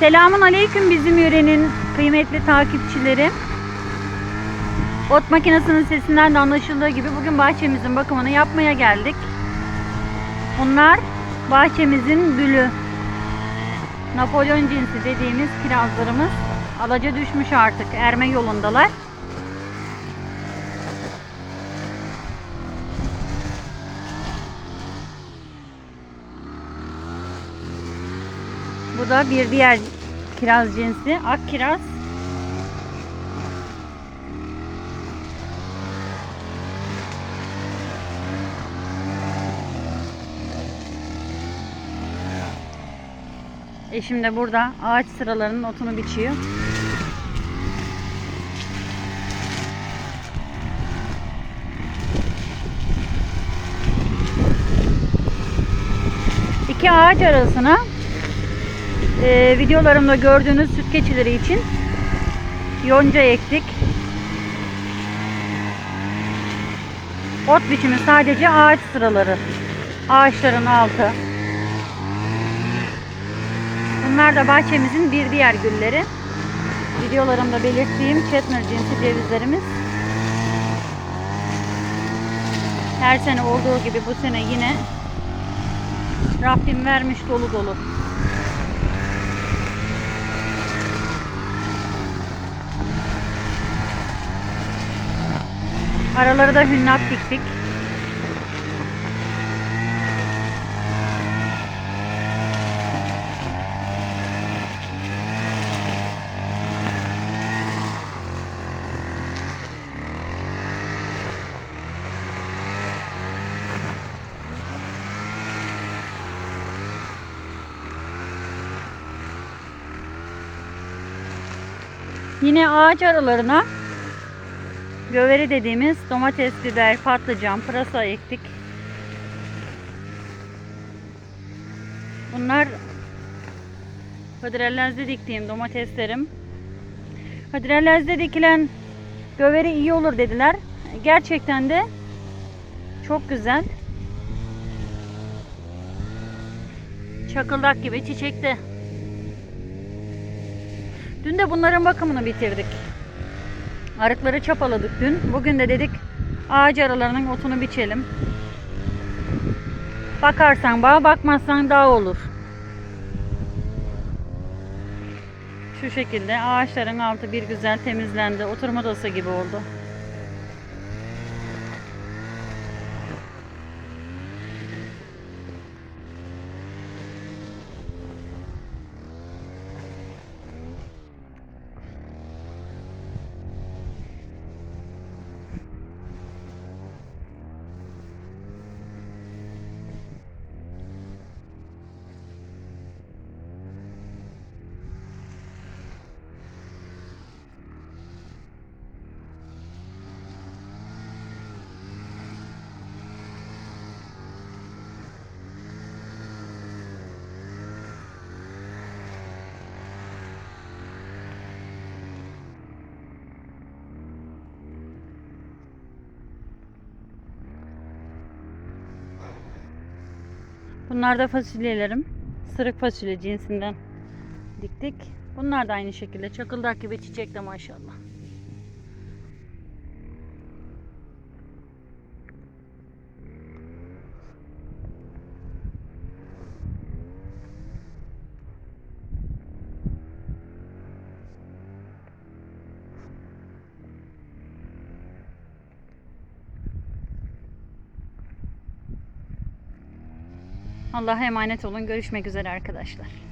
Selamun aleyküm bizim yörenin kıymetli takipçileri. Ot makinesinin sesinden de anlaşıldığı gibi bugün bahçemizin bakımını yapmaya geldik. Bunlar bahçemizin gülü. Napolyon cinsi dediğimiz kirazlarımız alaca düşmüş artık. Erme yolundalar. Bu da bir diğer kiraz cinsi. Ak kiraz. Eşim de burada ağaç sıralarının otunu biçiyor. İki ağaç arasına e, videolarımda gördüğünüz süt keçileri için yonca ektik. Ot biçimi sadece ağaç sıraları. Ağaçların altı. Bunlar da bahçemizin bir diğer gülleri. Videolarımda belirttiğim Chetner cinsi cevizlerimiz. Her sene olduğu gibi bu sene yine Rabbim vermiş dolu dolu. Araları da hünnap diktik. Yine ağaç aralarına Göveri dediğimiz domates, biber, patlıcan, pırasa ektik. Bunlar Hıdrellez'de diktiğim domateslerim. Hıdrellez'de dikilen göveri iyi olur dediler. Gerçekten de çok güzel. Çakıldak gibi çiçekte. Dün de bunların bakımını bitirdik. Arıkları çapaladık dün. Bugün de dedik ağaç aralarının otunu biçelim. Bakarsan bağ, bakmazsan dağ olur. Şu şekilde ağaçların altı bir güzel temizlendi. Oturma odası gibi oldu. Bunlar da fasulyelerim. Sırık fasulye cinsinden diktik. Bunlar da aynı şekilde çakıldak gibi çiçekte maşallah. Allah'a emanet olun. Görüşmek üzere arkadaşlar.